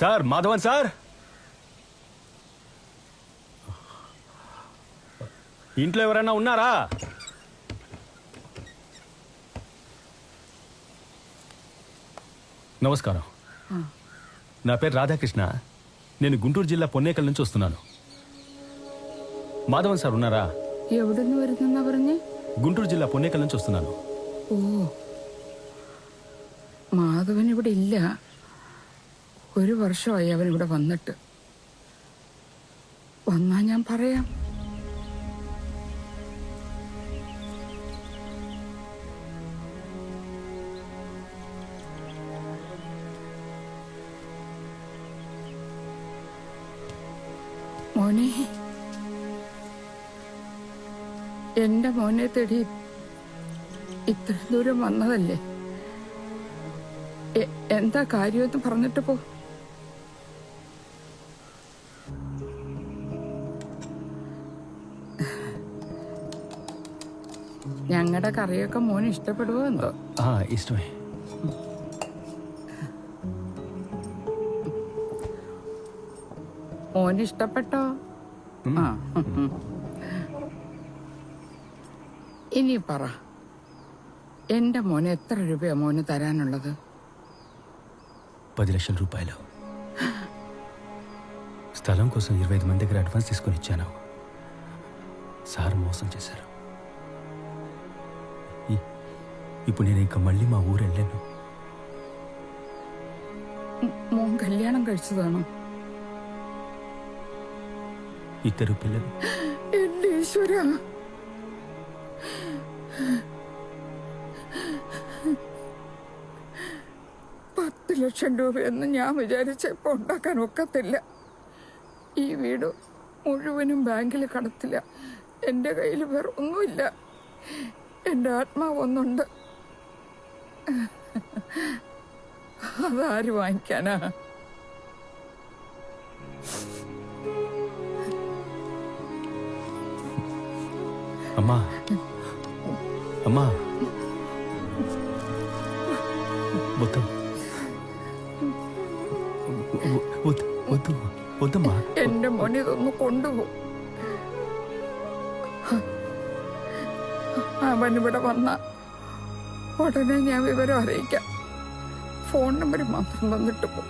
Sir Madhavan sir ఇంట్లో ఎవరైనా ఉన్నారా నమస్కారం నా పేరు రాధాకృష్ణ నేను గుంటూరు జిల్లా పొన్నేకల్ నుంచి వస్తున్నాను మాధవన్ సార్ ఉన్నారా എവിടുന്ന് വരുന്നെന്നാ പറഞ്ഞേ గుంటూరు జిల్లా పొన్నేకల్ నుంచి వస్తున్నాను ഓ മാധവൻ ഇവിടെ ഇല്ല ഒരു വർഷമായി അവൻ ഇവിടെ വന്നിട്ട്. വന്നാ ഞാൻ പറയാം. മോനെ എന്റെ മോനെ തേടി ഇത്ര ദൂരം വന്നതല്ലേ? എന്താ കാര്യമെന്ന് പറഞ്ഞിട്ട് പോ. ഞങ്ങളുടെ കറിയൊക്കെ മോന് ഇഷ്ടപ്പെടുവോ എന്തോ ఆ, ఇష్టమే മോന് ഇഷ്ടപ്പെട്ടോ ആ ഉം. ഇനി പറ എന്റെ മോന് എത്ര രൂപയാ മോന് തരാനുള്ളത് పది లక్షల రూపాయలు స్థలం కోసం ఇరవై ఐదు మంది దగ్గర అడ్వాన్స్ తీసుకొని ఇచ్చాను సార్ మోసం చేశారు ఇప్పుడు నేను ఇంకా మళ్ళీ మా ఊరు వెళ్ళాను ഉം, മോൻ കല്യാണം കഴിച്ചതാണോ ఇద్దరు పిల్లలు എന്റെ ഈശ്വര പത്ത് ലക്ഷം രൂപയൊന്നും ഞാൻ വിചാരിച്ചപ്പോ ഉണ്ടാക്കാൻ ഒക്കത്തില്ല ഈ വീട് മുഴുവനും ബാങ്കിൽ കടത്തില്ല എൻ്റെ കയ്യിൽ വേറെ ഒന്നുമില്ല എൻ്റെ ആത്മാവ് ഒന്നുണ്ട് അതാര് വാങ്ങിക്കാനാ? അമ്മ. അമ്മ. എന്റെ മോനെ ഇതൊന്ന് കൊണ്ടുപോകും അവൻ ഇവിടെ വന്ന ഉടനെ ഞാൻ വിവരം അറിയിക്കാം ഫോൺ നമ്പർ മാത്രം തന്നിട്ട് പോ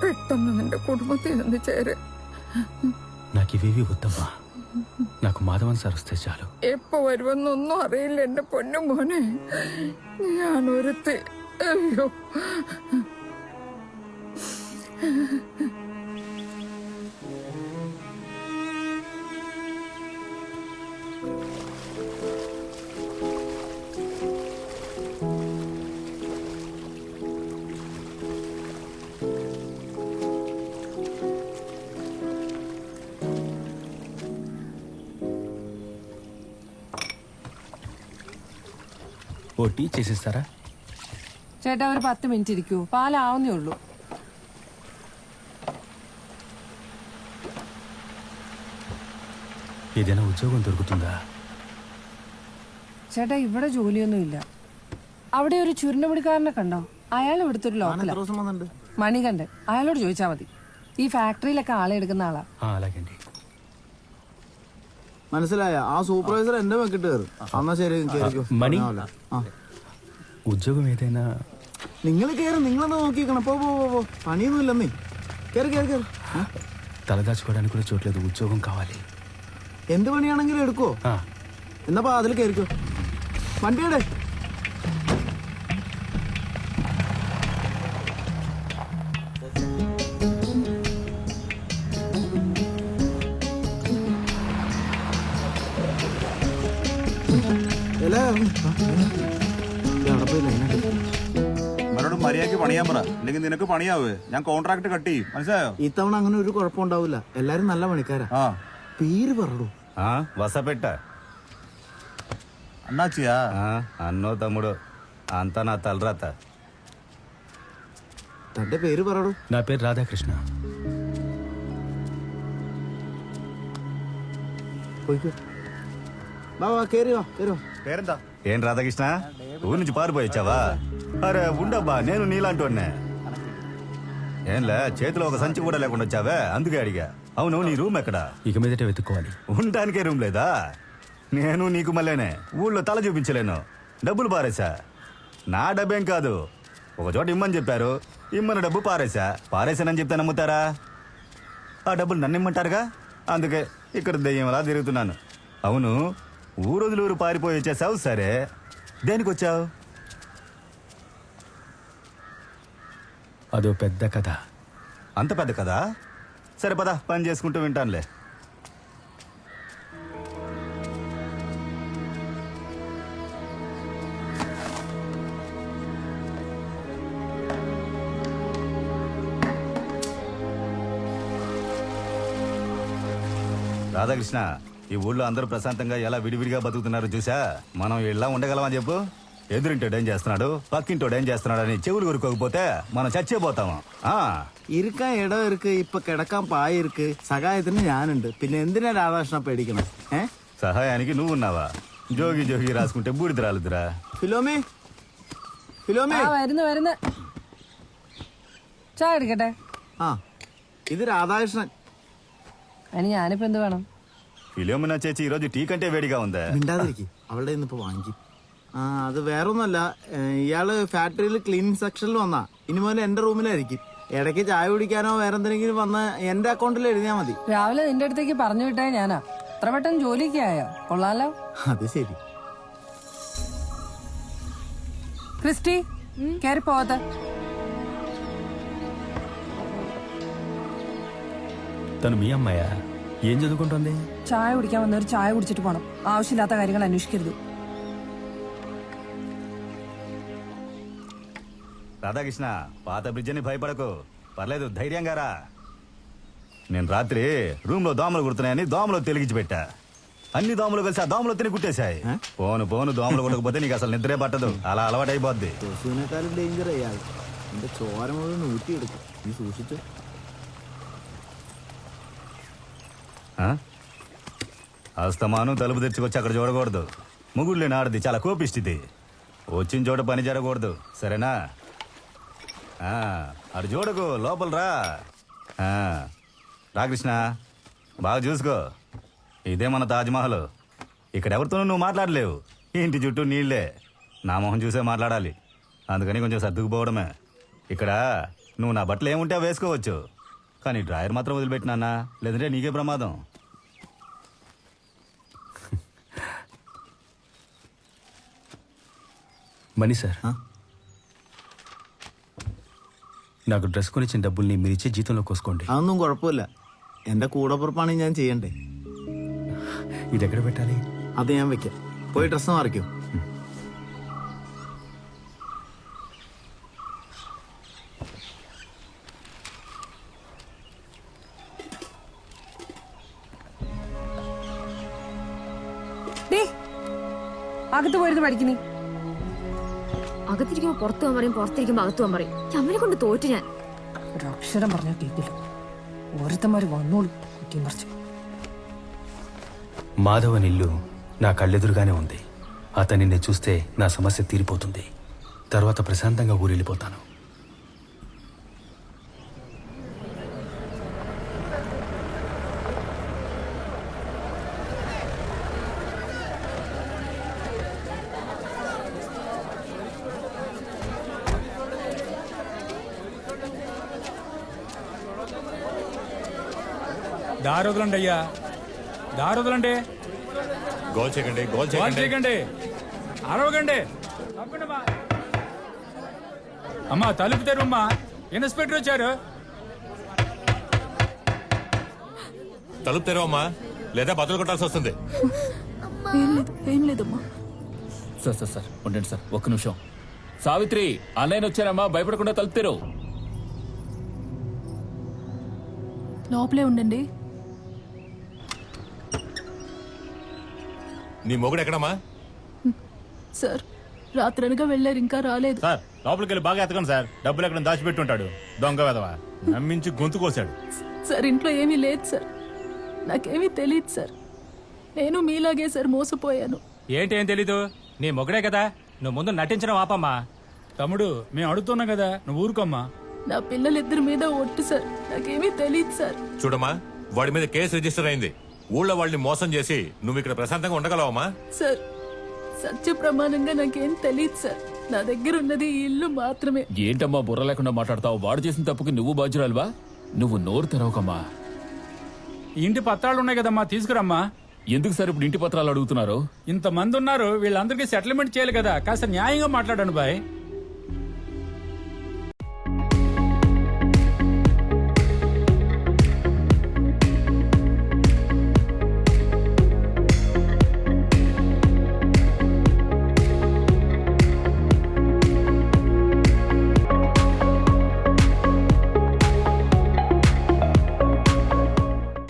പെട്ടെന്ന് നിന്റെ കുടുംബത്തിൽ നിന്ന് ചേര് నాకు ఇవేవి వద్దమ్మా నాకు మాధవన్ సార్ వస్తే చాలు എപ്പോ വരുമെന്നൊന്നും അറിയില്ല എന്റെ പൊന്നു മോനെ ഞാൻ ഒരുത്തി അയ്യോ ఓ టీ చేసిస్తారా ചേട്ടാ ഒരു പത്ത് മിനിറ്റ് ഇരിക്കൂ പാലാവുന്നേ ഉള്ളൂ ఏదైనా ఉద్యోగం దొరుకుతుందా ചേട്ടാ ഇവിടെ ജോലിയൊന്നുമില്ല അവിടെ ഒരു ചുരുണ്ടമുടിക്കാരനെ കണ്ടോ അയാൾ ഇവിടുത്തെ ഒരു ലോക്കല മണികണ്ഠൻ അയാളോട് ചോദിച്ചാൽ മതി ഈ ഫാക്ടറിയിലൊക്കെ ആളെ എടുക്കുന്ന ആളാ ఆ, అలాగండి മനസ്സിലായ ആ സൂപ്പർവൈസർ എന്റെ വെക്കിട്ട് കയറും എന്നാ ശരി കേറിക്കോ മണി? ആ ఉద్యోగం ఏదైనా നിങ്ങൾ കയറി നിങ്ങളെന്താ നോക്കിക്കണം പോ പോ പോ, പോ പണിയൊന്നും ഇല്ലെന്നേ കയറി കയറി കയറി ആ, తలదాచుకోవడానికి కూడా చోట్లేదు ఉద్యోగం కావాలి എന്ത് പണിയാണെങ്കിലും എടുക്കോ ఆ, എന്നപ്പാ അതിൽ കയറിക്കോ വണ്ടിയുടെ എലാ, അവരോട് മര്യാദക്ക് പണിയാൻ പറ അല്ലെങ്കിൽ നിനക്ക് പണിയാവേ ഞാൻ കോൺട്രാക്ട് കട്ട് ചെയ്യും മനസ്സിലായോ ഇത്തവണ അങ്ങനെ ഒരു കുഴപ്പം ഉണ്ടാവില്ല എല്ലാരും നല്ല പണിക്കാരാ ആ പേര് പറടൂ ఆ, వసపెట్ట అన్నాచియా ఆ, అన్నో తమ్ముడు అంతా నా తలరాత തന്റെ പേര് പറടൂ నా పేరు రాధాకృష్ణ പോയിക്കോ വാ വാ കേറി വാ കേറി വാ పేరెంతా ఏం రాధాకృష్ణ? ఊరి నుంచి పారిపోయి వచ్చావా? అరే ఉండబ్బా నేను నీలాంటి ఏంలే చేతిలో ఒక సంచి కూడా లేకుండా వచ్చావే? అందుకే అడిగా. అవును నీ రూమ్ ఎక్కడా? ఇక మీదట వెతుక్కోవాలి. ఉండడానికే రూమ్ లేదా? నేను నీకు మళ్ళీనే. ఊళ్ళో తల చూపించలేను. డబ్బులు పారేశా. నా డబ్బేం కాదు. ఒక చోట ఇమ్మని చెప్పారు. ఇమ్మని డబ్బు పారేశా. పారేశానని చెప్తే నమ్ముతారా? ఆ డబ్బులు నన్ను ఇమ్మంటారుగా? అందుకే ఇక్కడ దెయ్యంలా తిరుగుతున్నాను. అవును ఊరోజులు ఊరు పారిపోయి వచ్చేసావు? సరే. దేనికి వచ్చావు అదో పెద్ద కథ. అంత పెద్ద కదా సరే పద పని చేసుకుంటూ వింటానులే. రాధాకృష్ణ ఈ ఊళ్ళో అందరూ ప్రశాంతంగా ఎలా విడివిడిగా బతుకుతున్నారు చూసా మనం ఇలా ఉండగలమా చెప్పు ఎదురింటోడు ఏం చేస్తున్నాడు పక్కింటోడు ఏం చేస్తున్నాడు అని చెవులు కొరుకోకపోతే మనం చచ్చేపోతాము ఆ ഇരിക്കാൻ ഇടം ഇരിക്ക് ഇപ്പൊ കിടക്കാൻ പായ ഇരിക്ക് സഹായത്തിന് ഞാനുണ്ട് പിന്നെ എന്തിനാ രാധാകൃഷ്ണ പേടിക്കണം ഏ సహాయానికి నువ్వు ఉన్నావా జోగి జోగి రాసుకుంటే బూడిద రాలుద్దురా ഫിലോമി ഫിലോമി ആ വരുന്നു വരുന്നു ചായ എടുക്കട്ടെ ആ ഇത് രാധാകൃഷ്ണൻ അതിന് ഞാനിപ്പോ എന്ത് വേണം ఫిలియోమినా చేచి ఈరోజు టీ కంటే వేడిగా ఉందే മിണ്ടാതിരിക്കും അവളുടെ ഇന്ന് ഇപ്പൊ വാങ്ങിക്കും ആ അത് വേറൊന്നുമല്ല ഏ, ഇയാള് ഫാക്ടറിയിൽ ക്ലീനിങ് സെക്ഷനിൽ വന്നാ ഇനി മുതൽ എന്റെ റൂമിലായിരിക്കും ഇടയ്ക്ക് ചായ കുടിക്കാനോ വേറെ എന്തെങ്കിലും വന്ന് എന്റെ അക്കൗണ്ടിൽ എഴുതിയാ മതി രാവിലെ നിന്റെ അടുത്തേക്ക് പറഞ്ഞു വിട്ടേ ഞാനാ ഇത്ര പെട്ടെന്ന് ജോലിക്ക് ആയോ കൊള്ളാലോ അത് ശരി ക്രിസ്റ്റി കയറി പോകത്തെ తను మీ అమ్మాయా ఏం చదువుకుంటుంది ചായ കുടിക്കാൻ വന്നവർ ചായ കുടിച്ചിട്ട് പോണം ആവശ്യമില്ലാത്ത കാര്യങ്ങൾ അന്വേഷിക്കരുത് రాధాకృష్ణ పాత బ్రిడ్జ్ అని భయపడకు పర్లేదు ధైర్యంగా రా నేను రాత్రి రూమ్ లో దోమలు కుడుతున్నాయని దోమలు తెలిగించి పెట్టా అన్ని దోమలు కలిసి ఆ దోమలు తిని కుట్టేశాయి పోను పోను దోమలు కుట్టకపోతే నీకు అసలు నిద్రే పట్టదు అలా అలవాటైపోద్ది കൊസുവിനേക്കാളും ഡേഞ്ചർ അയാൾ എന്റെ ചോര മുഴുവൻ ഊറ്റിയെടുക്കും നീ സൂക്ഷിച്ചു అస్తమాను తలుపు తెచ్చుకొచ్చి అక్కడ చూడకూడదు. ముగుళ్ళు ఆడది చాలా కోపిస్తుంది వచ్చిన చోట పని జరగకూడదు. సరేనా? అటు చూడకు లోపల రా. కృష్ణ బాగా చూసుకో. ఇదే మన తాజ్మహల్. ఇక్కడ ఎవరితోనూ నువ్వు మాట్లాడలేవు. ఇంటి చుట్టూ నీళ్ళే. నా మొహం చూసే మాట్లాడాలి. అందుకని కొంచెం సర్దుకుపోవడమే. ఇక్కడ నువ్వు నా బట్టలు ఏముంటే అవి వేసుకోవచ్చు. కానీ డ్రాయర్ మాత్రం వదిలిపెట్టినా లేదంటే నీకే ప్రమాదం మనీ సార్ ఆ? నాకు డ్రెస్ కొనిచ్చిన డబ్బుల్ని మీరు ఇచ్చే జీతంలో కోసుకోండి അതൊന്നും കുഴപ്പമില്ല എന്റെ കൂടപ്പുറപ്പാണ് ഞാൻ ചെയ്യണ്ടേ ఇది ఎక్కడ పెట్టాలి അത് ഞാൻ വെക്കാം പോയി ഡ്രസ്സ് മാറിക്കോ ഡേ അകത്ത് പോയിരുന്ന് പഠിക്കുന്നേ അകത്തിരിക്കുമ്പോ പുറത്തു പോകാൻ പറയും പുറത്തിരിക്കുമ്പോ അകത്തു പോകാൻ പറയും അവനെ കൊണ്ട് തോറ്റു ഞാൻ ഒരു അക്ഷരം പറഞ്ഞാൽ കേൾക്കില്ല ഓരോരുത്തന്മാര് വന്നോളൂ കുറ്റിയും പറിച്ചു మాధవన్ ఇల్లు నా కళ్ళెదురుగానే ఉంది అతన్ని నేను చూస్తే నా సమస్య తీరిపోతుంది తర్వాత ప్రశాంతంగా ఊరెళ్ళిపోతాను దారి వదలండి అయ్యా దారి వదలండి గోల్ చేయకండి గోల్ చేయకండి. అరవకండి. తప్పకుండా అమ్మా తలుపు తెరుమ్మా ఇన్స్పెక్టర్ వచ్చారు. తలుపు తెరవమ్మా. లేదా బదులు కొట్టాల్సి వస్తుంది. ఏం లేదమ్మా. సార్ సార్ సార్ ఉండండి సార్ ఒక్క నిమిషం. సావిత్రి ఆన్లైన్ వచ్చారమ్మా భయపడకుండా తలుపు తెరు లోపలే ఉండండి. నీ మొగుడు ఎక్కడమ్మా? సార్ రాత్రనగా వెళ్ళారు ఇంకా రాలేదు. సార్ లోపలికి వెళ్ళి బాగా ఎతకండి సార్. డబ్బులు ఎక్కడ దాచిపెట్టి ఉంటాడు దొంగ వెదవా నమ్మించి గొంతు కోసాడు. సార్ ఇంట్లో ఏమీ లేదు సార్. నాకేమీ తెలియదు సార్. నేను మీలాగే సార్ మోసపోయాను. ఏంటి ఏం తెలీదు? నీ మొగడే కదా? నువ్వు ముందు నటించడం ఆపమ్మా. తమ్ముడు మేము అడుగుతున్నాం కదా నువ్వు ఊరుకోమ్మా. నా పిల్లలిద్దరి మీద ఒట్టు సార్. నాకేమీ తెలియదు సార్. చూడమ్మా వాడి మీద కేసు రిజిస్టర్ అయింది. ఊళ్ళో వాళ్ళని మోసం చేసి నువ్వు ఇక్కడ ప్రశాంతంగా ఉండగలవమ్మా. సార్ సత్య ప్రమాణంగా నాకేం తెలియదు సార్. నా దగ్గర ఉన్నది ఈ ఇల్లు మాత్రమే. ఏంటమ్మా బుర్ర లేకుండా మాట్లాడతావు? వాడు చేసిన తప్పుకి నువ్వు బాధ్యురాలువా? నువ్వు నోరు తెరవకమ్మా. ఇంటి పత్రాలు ఉన్నాయి కదమ్మా తీసుకురమ్మా. ఎందుకు సార్ ఇప్పుడు ఇంటి పత్రాలు అడుగుతున్నారు? ఇంతమంది ఉన్నారు వీళ్ళందరికీ సెటిల్మెంట్ చేయాలి కదా. కాస్త న్యాయంగా మాట్లాడండి బాయ్.